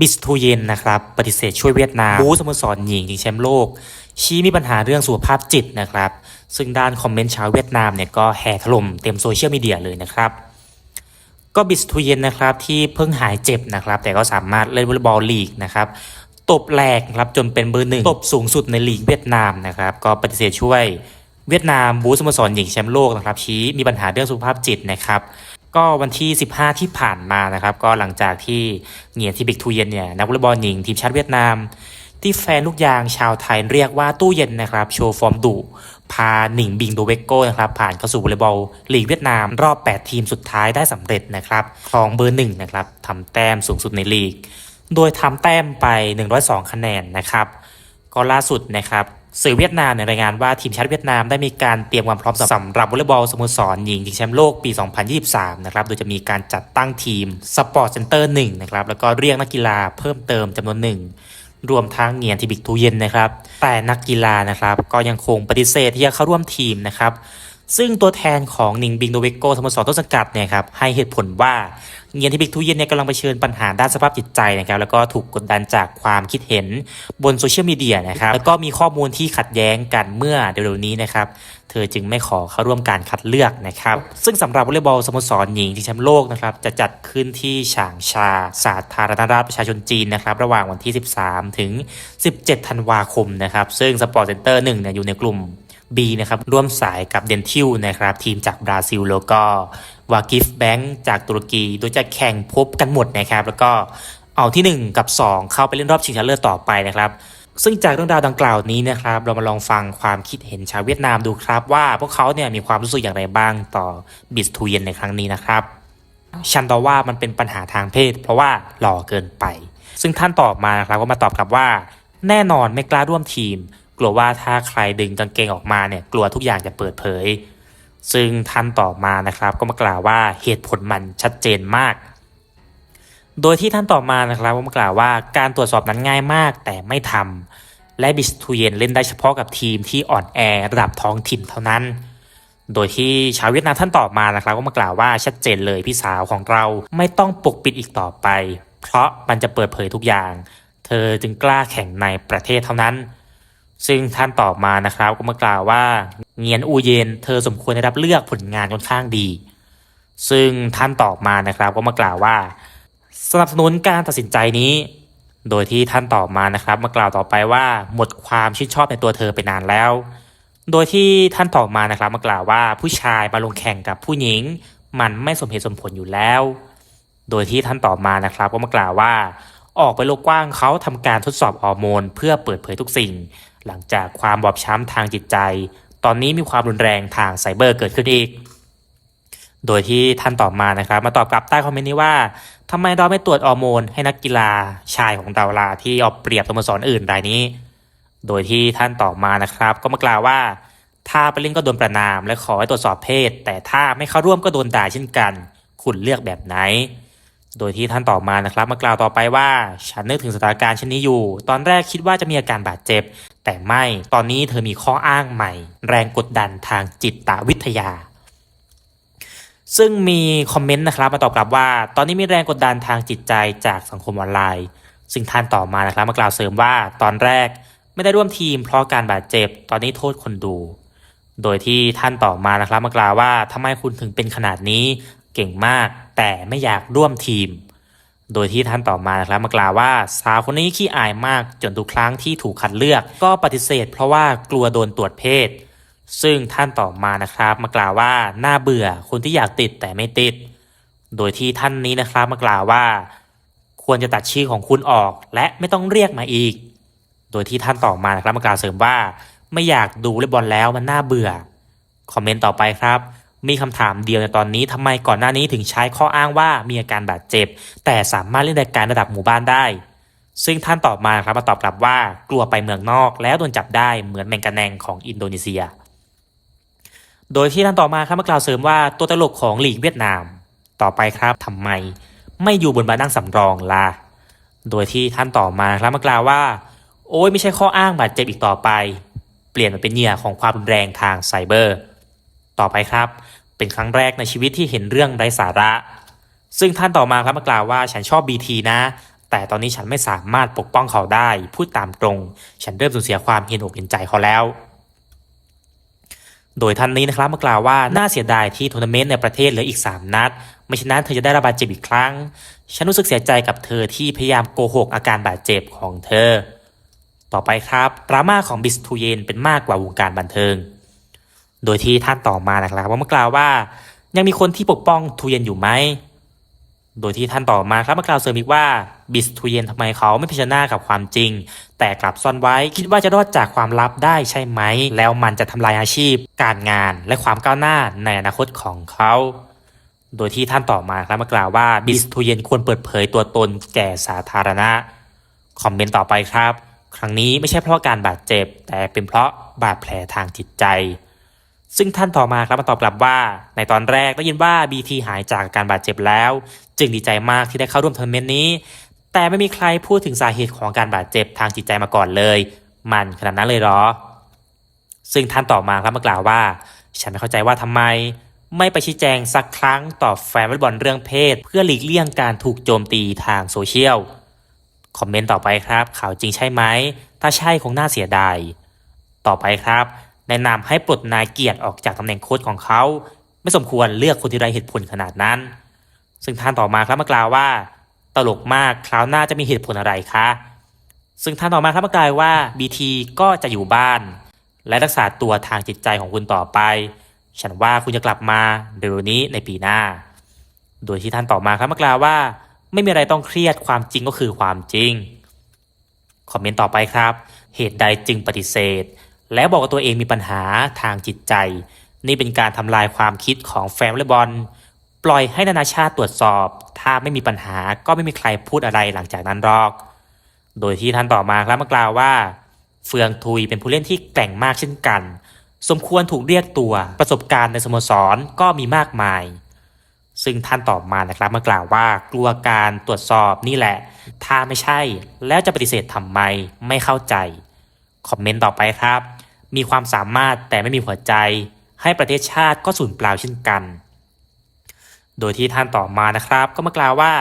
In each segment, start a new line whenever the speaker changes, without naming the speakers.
บิสทูเยนนะครับ ปฏิเสธช่วยเวียดนามบูสโมสรหญิงชิงแชมป์โลก ชี้มีปัญหาเรื่องสุขภาพจิตนะครับ ซึ่งด้านคอมเมนต์ชาวเวียดนามเนี่ยก็แห่ถล่มเต็มโซเชียลมีเดียเลยนะครับ ก็บิสทูเยนนะครับที่เพิ่งหายเจ็บนะครับ แต่ก็สามารถเล่นวอลเลย์บอลลีกนะครับตบแหลกครับจนเป็นเบอร์หนึ่งตบสูงสุดในลีกเวียดนามนะครับ ก็ปฏิเสธช่วยเวียดนามบูสโมสรหญิงแชมป์โลกนะครับชี้มีปัญหาเรื่องสุขภาพจิตนะครับ ก็วันที่ 15 ที่ผ่านมานะครับ ก็หลังจากที่เหงียนที่บิกทูเย็นเนี่ยนักวอลเลย์บอลหญิงทีมชาติเวียดนาม ที่แฟนลูกยางชาวไทยเรียกว่าตู้เย็นนะครับ โชว์ฟอร์มดุพาหนิงบิงโดเวกโก้นะครับ ผ่านเข้าสู่วอลเลย์บอลลีกเวียดนาม รอบ 8 ทีมสุดท้ายได้สำเร็จนะครับครองเบอร์หนึ่งนะครับทำแต้มสูงสุดในลีก โดยทำแต้มไป 102 คะแนนนะครับก็ล่าสุดนะครับ สื่อเวียดนามเนี่ยรายงานว่าทีมชาติเวียดนามได้มีการเตรียมความพร้อมสำหรับวอลเลย์บอลสโมสรหญิงชิงแชมป์โลกปี 2023 นะครับ โดยจะมีการจัดตั้งทีมสปอร์ตเซ็นเตอร์1นะครับ แล้วก็เรียกนักกีฬาเพิ่มเติมจำนวนหนึ่งรวมทั้งเงียนทิบิกทูเย็นนะครับ แต่นักกีฬานะครับ ก็ยังคงปฏิเสธที่จะเข้าร่วมทีมนะครับ ซึ่งตัวแทนของนิงบิงโดเวโกสโมสรต้นสังกัดเนี่ยครับให้เหตุผลว่าเงียนทิบิกทูเย็นเนี่ยกำลังเผชิญปัญหาด้านสภาพจิตใจนะครับแล้วก็ถูกกดดันจากความคิดเห็นบนโซเชียลมีเดียนะครับแล้วก็มีข้อมูลที่ขัดแย้งกันเมื่อเร็วๆนี้นะครับเธอจึงไม่ขอเข้าร่วมการคัดเลือกนะครับซึ่งสำหรับวอลเลย์บอลสโมสรหญิงที่แชมป์โลกนะครับจะจัดขึ้นที่ฉางชา สาธารณรัฐประชาชนจีนนะครับระหว่างวันที่ 13 ถึง 17 ธันวาคมนะครับซึ่งสปอร์ตเซ็นเตอร์1เนี่ยอยู่ในกลุ่ม B นะครับร่วมสายกับเดนทิลนะครับทีมจากบราซิลแล้วก็วากิฟแบงก์จากตุรกีโดยจะแข่งพบกันหมดนะครับแล้วก็เอาที่ 1 กับ 2 เข้าไปเล่นรอบชิงชนะเลิศต่อไปนะครับ ซึ่งจากเรื่องราวดังกล่าวนี้นะครับ เรามาลองฟังความคิดเห็นชาวเวียดนามดูครับ ว่าพวกเขาเนี่ยมีความรู้สึกอย่างไรบ้างต่อบิสทูเยนในครั้งนี้นะครับฉันตอว่ามันเป็นปัญหาทางเพศ เพราะว่าหล่อเกินไป ซึ่งท่านตอบมานะครับก็มาตอบกลับว่า แน่นอนไม่กล้าร่วมทีม ลัวว่าถ้าใครดึงกางเกงออกมาเนี่ยกลัวทุกอย่างจะเปิดเผย ซึ่งท่านต่อมานะครับก็มากล่าวว่าเหตุผลมันชัดเจนมาก โดยที่ท่านต่อมานะครับก็มากล่าวว่าการตรวจสอบนั้นง่ายมากแต่ไม่ทำและบิสทูเยนเล่นได้เฉพาะกับทีมที่อ่อนแอระดับท้องถิ่นเท่านั้น โดยที่ชาวเวียดนามท่านตอบมานะครับก็มากล่าวว่าชัดเจนเลยพี่สาวของเราไม่ต้องปกปิดอีกต่อไป เพราะมันจะเปิดเผยทุกอย่าง เธอจึงกล้าแข่งในประเทศเท่านั้น ซึ่งท่านตอบมานะครับก็มากล่าวว่าเงียนอูเยนเธอสมควรได้รับเลือกผลงานค่อนข้างดี ซึ่งท่านตอบมานะครับก็มากล่าวว่า สนับสนุนการตัดสินใจนี้ โดยที่ท่านตอบมานะครับ มากล่าวต่อไปว่าหมดความชื่นชอบในตัวเธอไปนานแล้ว โดยที่ท่านตอบมานะครับ มากล่าวว่าผู้ชายมาลงแข่งกับผู้หญิง มันไม่สมเหตุสมผลอยู่แล้ว โดยที่ท่านตอบมานะครับ ก็มากล่าวว่า ออกไปโลกกว้างเขาทำการทดสอบฮอร์โมน เพื่อเปิดเผยทุกสิ่ง หลังจากความบอบช้ำทางจิตใจ ตอนนี้มีความรุนแรงทางไซเบอร์เกิดขึ้นอีก โดยที่ท่านตอบมานะครับ มาตอบกลับใต้คอมเมนต์นี้ว่าทำไมเราไม่ตรวจฮอร์โมนให้นักกีฬาชายของเราล่ะที่เอาเปรียบสโมสรอื่นรายนี้ โดยที่ท่านตอบมานะครับ ก็มากล่าวว่า ถ้าไปเล่นก็โดนประนามและขอให้ตรวจสอบเพศ แต่ถ้าไม่เข้าร่วมก็โดนด่าเช่นกัน คุณเลือกแบบไหน โดยที่ท่านต่อมานะครับมากล่าวต่อไปว่า ฉันนึกถึงสถานการณ์เช่นนี้อยู่ ตอนแรกคิดว่าจะมีอาการบาดเจ็บ แต่ไม่ตอนนี้เธอมีข้ออ้างใหม่ แรงกดดันทางจิตวิทยา ซึ่งมีคอมเมนต์นะครับมาตอบกลับว่า ตอนนี้มีแรงกดดันทางจิตใจจากสังคมออนไลน์ ซึ่งท่านต่อมานะครับมากล่าวเสริมว่าตอนแรกไม่ได้ร่วมทีมเพราะการบาดเจ็บ ตอนนี้โทษคนดู โดยที่ท่านต่อมานะครับมากล่าวว่าทำไมคุณถึงเป็นขนาดนี้เก่งมาก แต่ไม่อยากร่วมทีม โดยที่ท่านต่อมานะครับมากล่าวว่าสาวคนนี้ขี้อายมากจนทุกครั้งที่ถูกคัดเลือก ก็ปฏิเสธ เพราะว่ากลัวโดนตรวจเพศ ซึ่งท่านต่อมานะครับมากล่าวว่าน่าเบื่อคนที่อยากติดแต่ไม่ติด โดยที่ท่านนี้นะครับมากล่าวว่า ควรจะตัดชื่อของคุณออก และไม่ต้องเรียกมาอีก โดยที่ท่านต่อมานะครับมากล่าวเสริมว่า ไม่อยากดูเล่บอลแล้วมันน่าเบื่อคอมเมนต์ต่อไปครับ มีคำถามเดียวในตอนนี้ทำไมก่อนหน้านี้ถึงใช้ข้ออ้างว่ามีอาการบาดเจ็บ แต่สามารถเล่นรายการระดับหมู่บ้านได้ ซึ่งท่านตอบมาครับมาตอบกลับว่ากลัวไปเมืองนอก แล้วโดนจับได้เหมือนแมงกะแนงของอินโดนีเซีย โดยที่ท่านต่อมาครับมากล่าวเสริมว่าตัวตลกของหลีกเวียดนาม ต่อไปครับทำไม ไม่อยู่บนบานั่งสำรองล่ะโดยที่ท่านต่อมาครับมากล่าวว่า โอ้ยไม่ใช่ข้ออ้างบาดเจ็บอีกต่อไป เปลี่ยนมาเป็นเหยื่อของความรุนแรงทางไซเบอร์ ต่อไปครับ เป็นครั้งแรกในชีวิตที่เห็นเรื่องไร้สาระ ซึ่งท่านต่อมาครับมากล่าวว่าฉันชอบ BT นะ แต่ตอนนี้ฉันไม่สามารถปกป้องเขาได้ พูดตามตรง ฉันเริ่มสูญเสียความเห็นอกเห็นใจเขาแล้ว โดยท่านนี้นะครับมากล่าวว่าน่าเสียดายที่ทัวร์นาเมนต์ในประเทศเหลืออีก 3 นัด ไม่ฉะนั้นเธอจะได้รับบาดเจ็บอีกครั้ง ฉันรู้สึกเสียใจกับเธอที่พยายามโกหกอาการบาดเจ็บของเธอ ต่อไปครับดราม่าของบิสทูเยนเป็นมากกว่าวงการบันเทิง โดยที่ท่านต่อมานะครับว่ามากล่าวว่า ยังมีคนที่ปกป้องทูเยนอยู่ไหมโดยที่ท่านต่อมาครับมากล่าวเสริมอีกว่าบิสทูเยนทำไมเขาไม่เผชิญหน้ากับความจริง แต่กลับซ่อนไว้คิดว่าจะรอดจากความลับได้ใช่ไหม แล้วมันจะทำลายอาชีพ การงานและความก้าวหน้าในอนาคตของเขา โดยที่ท่านต่อมาครับมากล่าวว่าบิสทูเยนควรเปิดเผยตัวตนแก่สาธารณะคอมเมนต์ต่อไปครับ ครั้งนี้ไม่ใช่เพราะการบาดเจ็บ แต่เป็นเพราะบาดแผลทางจิตใจ ซึ่งท่านต่อมาครับมาตอบกลับว่า ในตอนแรกได้ยินว่า BT หายจากการบาดเจ็บแล้ว จึงดีใจมากที่ได้เข้าร่วมทัวร์นาเมนต์นี้ แต่ไม่มีใครพูดถึงสาเหตุของการบาดเจ็บทางจิตใจมาก่อนเลย มันขนาดนั้นเลยหรอ ซึ่งท่านต่อมาครับมากล่าวว่า ฉันไม่เข้าใจว่าทำไม ไม่ไปชี้แจงสักครั้งต่อแฟนวอลบอลเรื่องเพศ เพื่อหลีกเลี่ยงการถูกโจมตีทางโซเชียลคอมเมนต์ต่อไปครับ ข่าวจริงใช่ไหม ถ้าใช่คงน่าเสียดาย ต่อไปครับ แนะนำให้ปลดนายเกียรติออกจากตำแหน่งโค้ชของเขา ไม่สมควรเลือกคนที่ไร้เหตุผลขนาดนั้น ซึ่งท่านต่อมาครับมากล่าวว่า ตลกมากคราวหน้าจะมีเหตุผลอะไรคะซึ่งท่านต่อมาครับมากล่าวว่า BT ก็จะอยู่บ้าน และรักษาตัวทางจิตใจของคุณต่อไป ฉันว่าคุณจะกลับมาเร็วนี้ในปีหน้า โดยที่ท่านต่อมาครับมากล่าวว่า ไม่มีอะไรต้องเครียดความจริงก็คือความจริงคอมเมนต์ต่อไปครับ เหตุใดจึงปฏิเสธ และบอกว่าตัวเองมีปัญหาทางจิตใจ นี่เป็นการทำลายความคิดของแฟนวอลเลย์บอลปล่อยให้นานาชาติตรวจสอบ ถ้าไม่มีปัญหาก็ไม่มีใครพูดอะไรหลังจากนั้นหรอก โดยที่ท่านต่อมาครับมากล่าวว่า เฟืองทุยเป็นผู้เล่นที่แกร่งมากเช่นกัน สมควรถูกเรียกตัวประสบการณ์ในสโมสรก็มีมากมาย ซึ่งท่านตอบมานะครับมากล่าวว่ากลัวการตรวจสอบนี่แหละ ถ้าไม่ใช่แล้วจะปฏิเสธทำไมไม่เข้าใจ คอมเมนต์ต่อไปครับ มีความสามารถแต่ไม่มีหัวใจ ให้ประเทศชาติก็สูญเปล่าเช่นกัน โดยที่ท่านต่อมานะครับ ก็มากล่าวว่า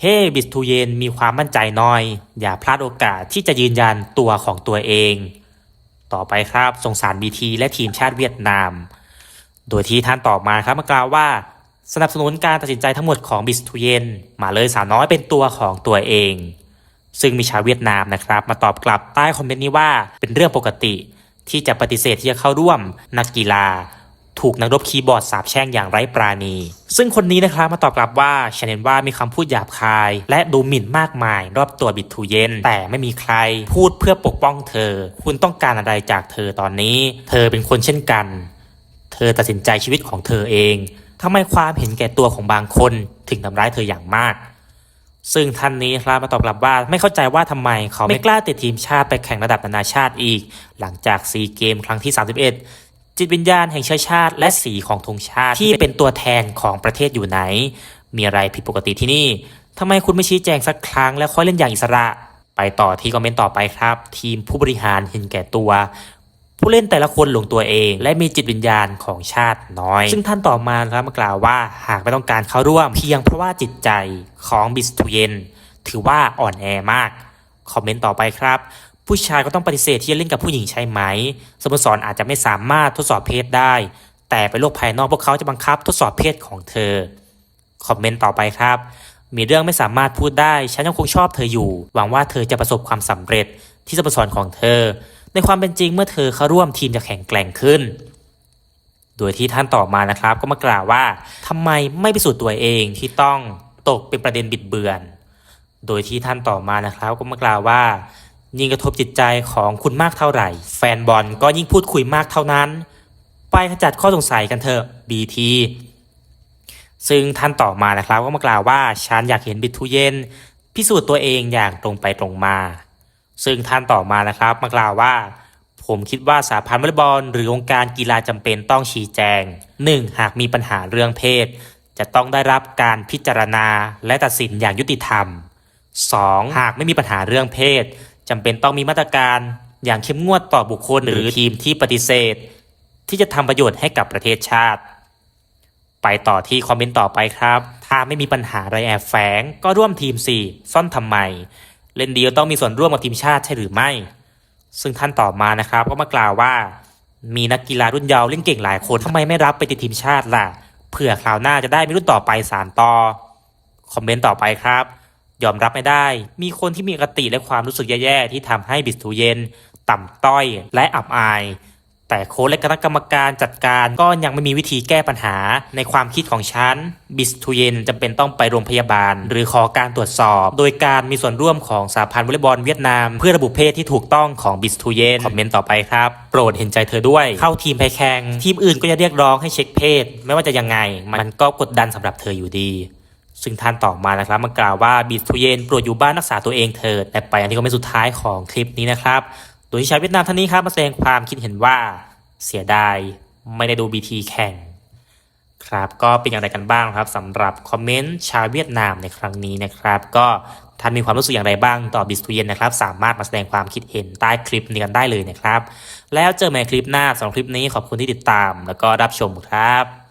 เฮ้บิสทูเยนมีความมั่นใจน่อย อย่าพลาดโอกาสที่จะยืนยันตัวของตัวเอง ต่อไปครับสงสารบีทีและทีมชาติเวียดนาม โดยที่ท่านตอบมาครับมากล่าวว่าสนับสนุนการตัดสินใจทั้งหมดของบิสทูเยนมาเลยสาวน้อยเป็นตัวของตัวเอง ซึ่งมีชาวเวียดนามนะครับ มาตอบกลับใต้คอมเมนต์นี้ว่าเป็นเรื่องปกติ ที่จะปฏิเสธที่จะเข้าร่วมนักกีฬา ถูกนักรบคีย์บอร์ดสาบแช่งอย่างไร้ปราณี ซึ่งคนนี้นะครับมาตอบกลับว่าฉันเห็นว่ามีคำพูดหยาบคาย และดูหมิ่นมากมาย รอบตัวบิดทูเยนแต่ไม่มีใครพูดเพื่อปกป้องเธอ คุณต้องการอะไรจากเธอตอนนี้ เธอเป็นคนเช่นกัน เธอตัดสินใจชีวิตของเธอเองทำไมความเห็นแก่ตัวของบางคนถึงทำร้ายเธออย่างมาก ซึ่งท่านนี้ครับมาตอบกลับว่าไม่เข้าใจว่าทำไมเขาไม่กล้าติดทีมชาติไปแข่งระดับนานาชาติอีก หลังจากซีเกมครั้งที่ 31 จิตวิญญาณแห่งเชื้อชาติ และสีของธงชาติที่เป็นตัวแทนของประเทศอยู่ไหน มีอะไรผิดปกติที่นี่ทำไมคุณไม่ชี้แจงสักครั้งแล้วค่อยเล่นอย่างอิสระ ไปต่อที่คอมเมนต์ต่อไปครับ ทีมผู้บริหารเห็นแก่ตัว ผู้เล่นแต่ละคนหลงตัวเอง และมีจิตวิญญาณของชาติน้อย ซึ่งท่านต่อมาครับมากล่าวว่าหากไม่ต้องการเข้าร่วม เพียงเพราะว่าจิตใจของบิสทูเยนถือว่าอ่อนแอมาก คอมเมนต์ต่อไปครับ ผู้ชายก็ต้องปฏิเสธที่จะเล่นกับผู้หญิงใช่ไหม สโมสรอาจจะไม่สามารถทดสอบเพศได้ แต่ไปโลกภายนอกพวกเขาจะบังคับทดสอบเพศของเธอ คอมเมนต์ต่อไปครับ มีเรื่องไม่สามารถพูดได้ ฉันยังคงชอบเธออยู่ หวังว่าเธอจะประสบความสำเร็จที่สโมสรของเธอ ในความเป็นจริงเมื่อเธอเข้าร่วมทีมจะแข็งแกร่งขึ้น โดยที่ท่านต่อมานะครับ ก็มากล่าวว่าทำไมไม่พิสูจน์ตัวเองที่ต้องตกเป็นประเด็นบิดเบือน โดยที่ท่านต่อมานะครับ ก็มากล่าวว่า ยิ่งกระทบจิตใจของคุณมากเท่าไหร่ แฟนบอลก็ยิ่งพูดคุยมากเท่านั้น ไปขจัดข้อสงสัยกันเถอะ BT ซึ่งท่านต่อมานะครับก็มากล่าวว่าฉันอยากเห็นบิททูเยนพิสูจน์ตัวเองอย่างตรงไปตรงมา ซึ่งท่านต่อมานะครับมากล่าวว่า ผมคิดว่าสาพันธ์วอลเลย์บอลหรือองค์การกีฬาจำเป็นต้องชี้แจง 1. หากมีปัญหาเรื่องเพศ จะต้องได้รับการพิจารณาและตัดสินอย่างยุติธรรม 2. หากไม่มีปัญหาเรื่องเพศจำเป็นต้องมีมาตรการอย่างเข้มงวดต่อบุคคลหรือทีมที่ปฏิเสธ ที่จะทำประโยชน์ให้กับประเทศชาติ ไปต่อที่คอมเมนต์ต่อไปครับ ถ้าไม่มีปัญหาอะไรแอบแฝงก็ร่วมทีมสิซ่อนทำไม เล่นดีก็ต้องมีส่วนร่วมกับทีมชาติใช่หรือไม่ ซึ่งท่านตอบมานะครับ ก็มากล่าวว่า มีนักกีฬารุ่นเยาว์เล่นเก่งหลายคนทำไมไม่รับไปติดทีมชาติล่ะเผื่อคราวหน้าจะได้มีรุ่นต่อไปสารต่อคอมเมนต์ต่อไปครับ ยอมรับไม่ได้ มีคนที่มีอคติและความรู้สึกแย่ๆที่ทำให้บิสตูเยนต่ำต้อยและอับอาย แต่โค้ชและคณะกรรมการจัดการก็ยังไม่มีวิธีแก้ปัญหา ในความคิดของฉัน บิสตูเยนจำเป็นต้องไปโรงพยาบาล หรือขอการตรวจสอบ โดยการมีส่วนร่วมของสหพันธ์วอลเลย์บอลเวียดนาม เพื่อระบุเพศที่ถูกต้องของบิสตูเยนคอมเมนต์ต่อไปครับ โปรดเห็นใจเธอด้วย เข้าทีมไปแข่งทีมอื่นก็จะเรียกร้องให้เช็คเพศ ไม่ว่าจะยังไง มันก็กดดันสำหรับเธออยู่ดีซึ่งท่านต่อมานะครับมากล่าวว่าบิสทูเยนโปรดอยู่บ้านรักษาตัวเองเถิดแต่ไปอันที่คอมเมนสุดท้ายของคลิปนี้นะครับ โดยที่ชาวเวียดนามท่านนี้ครับมาแสดงความคิดเห็นว่าเสียดายไม่ได้ดูบีทีแข่งครับก็เป็นอย่างไรกันบ้างครับสำหรับคอมเมนต์ชาวเวียดนามในครั้งนี้นะครับ ก็ท่านมีความรู้สึกอย่างไรบ้างต่อบิสทูเยนนะครับ สามารถมาแสดงความคิดเห็นใต้คลิปนี้กันได้เลยนะครับ แล้วเจอกันใหม่คลิปหน้าสำหรับคลิปนี้ขอบคุณที่ติดตาม แล้วก็รับชมครับ